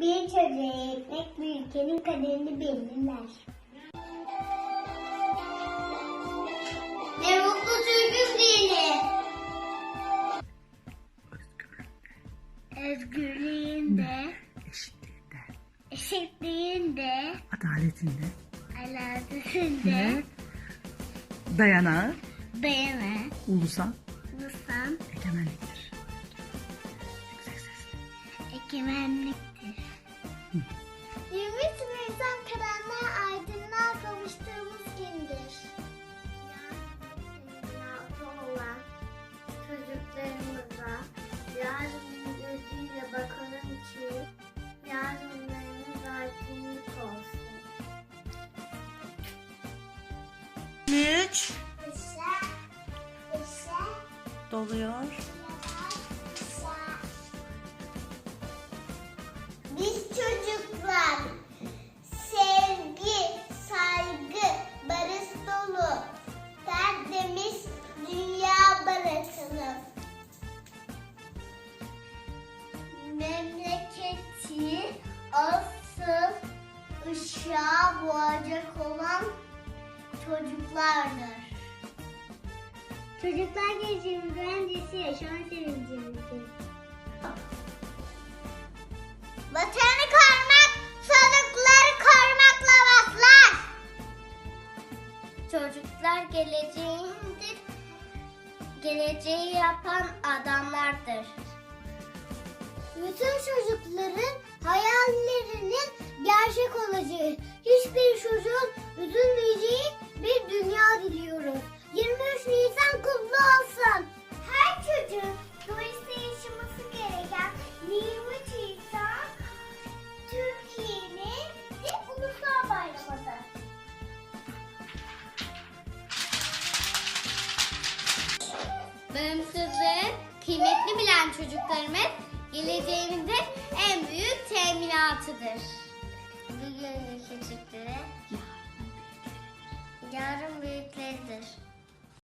Bir çocuğa ekmek bir ülkenin kaderini belirler. Ne mutlu Türk'üm diyeni. Özgürlüğünde, Eşitliğinde, eşitliğinde, adaletinde adaletinde, dayanağı dayana, ulusal ulusal egemenliktir. Egemenliktir. 23 Nisan karanlığa aydınlığa kavuştuğumuz gündür. Yarın olan çocuklarımıza yarın gözüyle bakalım ki yarınlarımız aydınlık olsun. 3 Işık, ışık, doluyor. Işığa boğacak olan çocuklardır. Çocuklar geleceğimiz öncesi yaşam sevincimizdir. Vatanı korumak, çocukları korumakla başlar. Çocuklar geleceğindir. Geleceği yapan adamlardır. Bütün çocukların hayallerinin gerçek diliyoruz. 23 Nisan kutlu olsun. Her çocuğun dolayısıyla yaşaması gereken 23 Nisan Türkiye'nin ilk ulusal bayramıdır. Bağımsızlığı kıymetli bilen çocuklarımız geleceğimizin en büyük teminatıdır. Bugün küçüklere